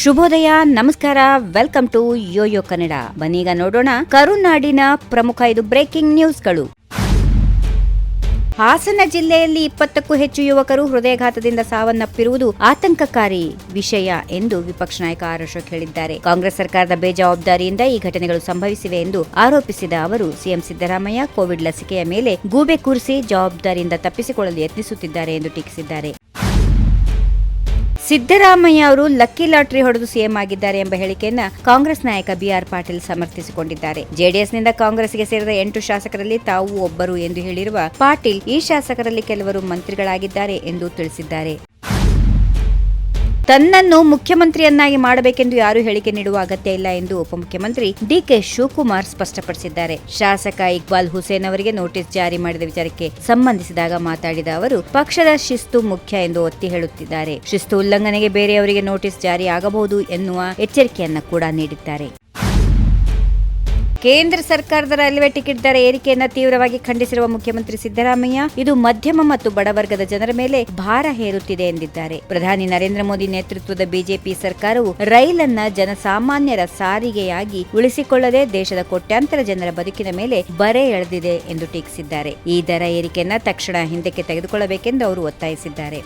ಶುಭೋದಯ, ನಮಸ್ಕಾರ welcome to YoYo Kannada ಬನ್ನೀಗ ನೋಡೋಣ ಕರುನಾಡಿನ ಪ್ರಮುಖ ಇದು ಬ್ರೇಕಿಂಗ್ ನ್ಯೂಸ್ಗಳು ಹಾಸನ ಜಿಲ್ಲೆಯಲ್ಲಿ ಇಪ್ಪತ್ತಕ್ಕೂ ಹೆಚ್ಚು ಯುವಕರು ಹೃದಯಘಾತದಿಂದ ಸಾವನ್ನಪ್ಪಿರುವುದು ಆತಂಕಕಾರಿ ವಿಷಯ ಎಂದು ವಿಪಕ್ಷ ನಾಯಕ ಆರ್ ಅಶೋಕ್ ಹೇಳಿದ್ದಾರೆ. ಕಾಂಗ್ರೆಸ್ ಸರ್ಕಾರದ ಬೇಜವಾಬ್ದಾರಿಯಿಂದ ಈ ಘಟನೆಗಳು ಸಂಭವಿಸಿವೆ ಎಂದು ಆರೋಪಿಸಿದ ಅವರು, ಸಿಎಂ ಸಿದ್ದರಾಮಯ್ಯ ಕೋವಿಡ್ ಲಸಿಕೆಯ ಮೇಲೆ ಗೂಬೆ ಕೂರಿಸಿ ಜವಾಬ್ದಾರಿಯಿಂದ ತಪ್ಪಿಸಿಕೊಳ್ಳಲು ಯತ್ನಿಸುತ್ತಿದ್ದಾರೆ ಎಂದು ಟೀಕಿಸಿದ್ದಾರೆ. ಸಿದ್ದರಾಮಯ್ಯ ಅವರು ಲಕ್ಕಿ ಲಾಟರಿ ಹೊಡೆದು ಸಿಎಂ ಆಗಿದ್ದಾರೆ ಎಂಬ ಹೇಳಿಕೆಯನ್ನ ಕಾಂಗ್ರೆಸ್ ನಾಯಕ ಬಿಆರ್ ಪಾಟೀಲ್ ಸಮರ್ಥಿಸಿಕೊಂಡಿದ್ದಾರೆ. ಜೆಡಿಎಸ್ನಿಂದ ಕಾಂಗ್ರೆಸ್ಗೆ ಸೇರಿದ ಎಂಟು ಶಾಸಕರಲ್ಲಿ ತಾವು ಒಬ್ಬರು ಎಂದು ಹೇಳಿರುವ ಪಾಟೀಲ್ ಈ ಶಾಸಕರಲ್ಲಿ ಕೆಲವರು ಮಂತ್ರಿಗಳಾಗಿದ್ದಾರೆ ಎಂದು ತಿಳಿಸಿದ್ದಾರೆ. ತನ್ನನ್ನು ಮುಖ್ಯಮಂತ್ರಿಯನ್ನಾಗಿ ಮಾಡಬೇಕೆಂದು ಯಾರೂ ಹೇಳಿಕೆ ನೀಡುವ ಅಗತ್ಯ ಇಲ್ಲ ಎಂದು ಉಪಮುಖ್ಯಮಂತ್ರಿ ಡಿಕೆ ಶಿವಕುಮಾರ್ ಸ್ಪಷ್ಟಪಡಿಸಿದ್ದಾರೆ. ಶಾಸಕ ಇಕ್ಬಾಲ್ ಹುಸೇನ್ ಅವರಿಗೆ ನೋಟಿಸ್ ಜಾರಿ ಮಾಡಿದ ವಿಚಾರಕ್ಕೆ ಸಂಬಂಧಿಸಿದಾಗ ಮಾತಾಡಿದ ಅವರು, ಪಕ್ಷದ ಶಿಸ್ತು ಮುಖ್ಯ ಎಂದು ಒತ್ತಿ ಹೇಳುತ್ತಿದ್ದಾರೆ. ಶಿಸ್ತು ಉಲ್ಲಂಘನೆಗೆ ಬೇರೆಯವರಿಗೆ ನೋಟಿಸ್ ಜಾರಿ ಆಗಬಹುದು ಎನ್ನುವ ಎಚ್ಚರಿಕೆಯನ್ನ ಕೂಡ ನೀಡಿದ್ದಾರೆ. ಕೇಂದ್ರ ಸರ್ಕಾರದ ರೈಲ್ವೆ ಟಿಕೆಟ್ ದರ ಏರಿಕೆಯನ್ನು ತೀವ್ರವಾಗಿ ಖಂಡಿಸಿರುವ ಮುಖ್ಯಮಂತ್ರಿ ಸಿದ್ದರಾಮಯ್ಯ, ಇದು ಮಧ್ಯಮ ಮತ್ತು ಬಡವರ್ಗದ ಜನರ ಮೇಲೆ ಭಾರ ಹೇರುತ್ತಿದೆ ಎಂದಿದ್ದಾರೆ. ಪ್ರಧಾನಿ ನರೇಂದ್ರ ಮೋದಿ ನೇತೃತ್ವದ ಬಿಜೆಪಿ ಸರ್ಕಾರವು ರೈಲನ್ನ ಜನಸಾಮಾನ್ಯರ ಸಾರಿಗೆಯಾಗಿ ಉಳಿಸಿಕೊಳ್ಳದೆ ದೇಶದ ಕೋಟ್ಯಾಂತರ ಜನರ ಬದುಕಿನ ಮೇಲೆ ಬರೆ ಎಳೆದಿದೆ ಎಂದು ಟೀಕಿಸಿದ್ದಾರೆ. ಈ ದರ ಏರಿಕೆಯನ್ನ ತಕ್ಷಣ ಹಿಂದಕ್ಕೆ ತೆಗೆದುಕೊಳ್ಳಬೇಕೆಂದು ಅವರು ಒತ್ತಾಯಿಸಿದ್ದಾರೆ.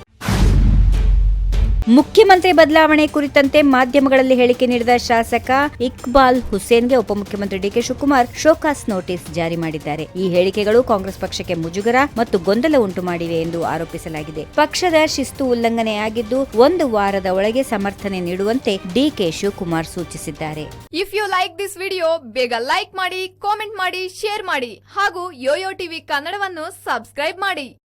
ಮುಖ್ಯಮಂತ್ರಿ ಬದಲಾವಣೆ ಕುರಿತಂತೆ ಮಾಧ್ಯಮಗಳಲ್ಲಿ ಹೇಳಿಕೆ ನೀಡಿದ ಶಾಸಕ ಇಕ್ಬಾಲ್ ಹುಸೇನ್ಗೆ ಉಪಮುಖ್ಯಮಂತ್ರಿ ಡಿಕೆ ಶಿವಕುಮಾರ್ ಶೋಕಾಸ್ ನೋಟಿಸ್ ಜಾರಿ ಮಾಡಿದ್ದಾರೆ. ಈ ಹೇಳಿಕೆಗಳು ಕಾಂಗ್ರೆಸ್ ಪಕ್ಷಕ್ಕೆ ಮುಜುಗರ ಮತ್ತು ಗೊಂದಲ ಉಂಟು ಮಾಡಿವೆ ಎಂದು ಆರೋಪಿಸಲಾಗಿದೆ. ಪಕ್ಷದ ಶಿಸ್ತು ಉಲ್ಲಂಘನೆಯಾಗಿದ್ದು ಒಂದು ವಾರದ ಒಳಗೆ ಸಮರ್ಥನೆ ನೀಡುವಂತೆ ಡಿಕೆ ಶಿವಕುಮಾರ್ ಸೂಚಿಸಿದ್ದಾರೆ. If you like this video ಬೇಗ ಲೈಕ್ ಮಾಡಿ ಕಾಮೆಂಟ್ ಮಾಡಿ ಶೇರ್ ಮಾಡಿ ಹಾಗೂ ಯೋಯೋ ಟಿವಿ ಕನ್ನಡವನ್ನು ಸಬ್ಸ್ಕ್ರೈಬ್ ಮಾಡಿ.